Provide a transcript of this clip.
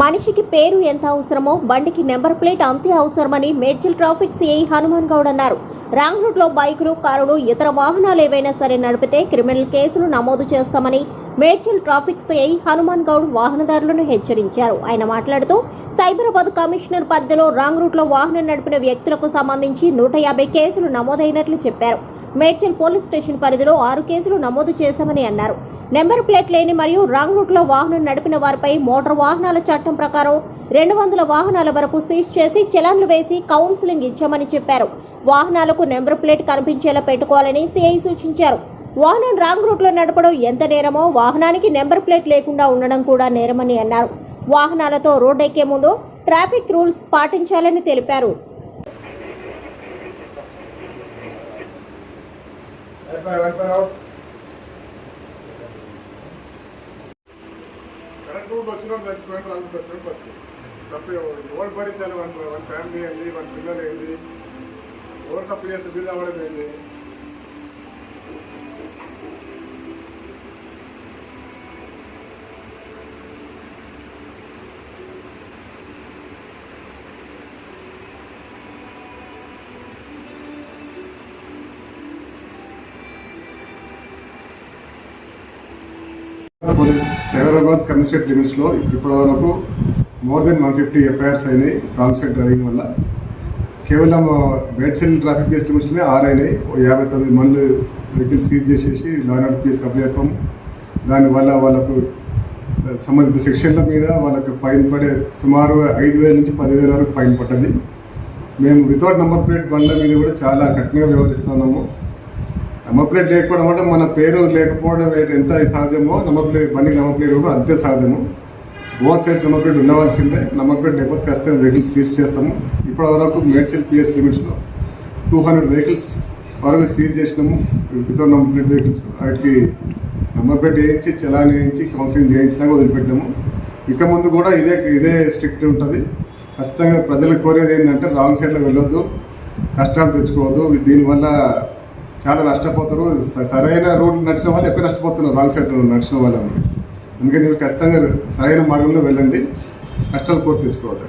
మనిషికి పేరు ఎంత అవసరమో బండికి నెంబర్ ప్లేట్ అంతే అవసరమని మేడ్చల్ ట్రాఫిక్ సిఐ హనుమాన్ గౌడ్ అన్నారు. రాంగ్ రూట్లో బైకులు కారులు ఇతర వాహనాలు ఏవైనా సరే నడిపితే క్రిమినల్ కేసులు నమోదు చేస్తామని మేడ్చల్ ట్రాఫిక్ సిఐ హనుమాన్ గౌడ్ వాహనదారులను హెచ్చరించారు. ఆయన మాట్లాడుతూ సైబరాబాద్ కమిషనర్ పరిధిలో రాంగ్ రూట్లో వాహనం నడిపిన వ్యక్తులకు సంబంధించి నూట యాభై కేసులు నమోదైనట్లు చెప్పారు. మేడ్చల్ పోలీస్ స్టేషన్ పరిధిలో ఆరు కేసులు నమోదు చేశామని అన్నారు. నెంబర్ ప్లేట్ లేని మరియు రాంగ్ రూట్లో వాహనం నడిపిన వారిపై మోటార్ వాహనాల చట్టం ప్రకారం రెండు వందల వాహనాల వరకు సీజ్ చేసి చలాన్లు వేసి కౌన్సిలింగ్ ఇచ్చామని చెప్పారు. వాహనాలకు నెంబర్ ప్లేట్ కనిపించేలా పెట్టుకోవాలని సిఐ సూచించారు. వాహనం రాంగ్ రూట్లో నడపడం ఎంత నేరమో వాహనానికి నెంబర్ ప్లేట్ లేకుండా ఉండడం కూడా నేరమని అన్నారు. వాహనాలతో రోడ్ ఎక్కే ముందు ట్రాఫిక్ రూల్స్ పాటించాలని తెలిపారు. అయిపోయి కరెంట్ రూట్ వచ్చినప్పుడు చచ్చిపోయిన రాంగ్ రూట్ వచ్చినప్పుడు బతుకు తప్పు ఎవరు భరించాలి? వాళ్ళ వన్ ఫ్యామిలీ ఏంది? వాళ్ళ పిల్లలు ఏంది? ఎవరు తప్పు చేస్తే మీరు అవ్వడం లేదు సైబరాబాద్ కమిషనరేట్ లిమిట్స్లో ఇప్పటి వరకు more than one fifty FIRs అయినాయి రాంగ్ సైడ్ డ్రైవింగ్ వల్ల. కేవలం మేడ్చల్ ట్రాఫిక్ కేసు లిమిట్స్లోనే ఆరు అయినాయి యాభై తొమ్మిది మంది వెహికల్ సీజ్ చేసేసి లాన్ అండ్ పీస్ అప్పచెప్పాం దానివల్ల వాళ్ళకు సంబంధిత సెక్షన్ల మీద వాళ్ళకు ఫైన్ పడే సుమారు ఐదు వేల నుంచి పదివేల వరకు ఫైన్ పడ్డది. మేము వితౌట్ నెంబర్ ప్లేట్ బండ్ల మీద కూడా చాలా కఠినంగా వ్యవహరిస్తున్నాము. నెంబర్ ప్లేట్ లేకపోవడం అంటే మన పేరు లేకపోవడం ఎంత సహజమో నెంబర్ ప్లేట్ బండికి నెంబర్ ప్లేట్ కూడా అంతే సహజము. బోత్ సైడ్స్ నెంబర్ ప్లేట్ ఉండవలసిందే. నెంబర్ ప్లేట్ లేకపోతే ఖచ్చితంగా వెహికల్స్ సీజ్ చేస్తాము. ఇప్పటి వరకు మేడ్చల్ పిఎస్ లిమిట్స్లో టూ హండ్రెడ్ వెహికల్స్ వరకు సీజ్ చేసినాము. Without number plate vehicles. వాటికి నెంబర్ ప్లేట్ వేయించి చలాన్ వేయించి కౌన్సిలింగ్ చేయించినాక వదిలిపెట్టినాము. ఇక ముందు కూడా ఇదే ఇదే స్ట్రిక్ట్ ఉంటుంది. ఖచ్చితంగా ప్రజలకు కోరేది ఏంటంటే రాంగ్ సైడ్లో వెళ్ళొద్దు. కష్టాలు తెచ్చుకోవద్దు. దీనివల్ల చాలా నష్టపోతారు. స- సరైన రూట్ నడిచిన వాళ్ళు ఎక్కువ నష్టపోతున్నారు. రాంగ్ సైడ్ నడిచిన వాళ్ళు అందుకని ఖచ్చితంగా సరైన మార్గంలో వెళ్ళండి. కష్టాలు కోర్టు తెచ్చుకోవద్దు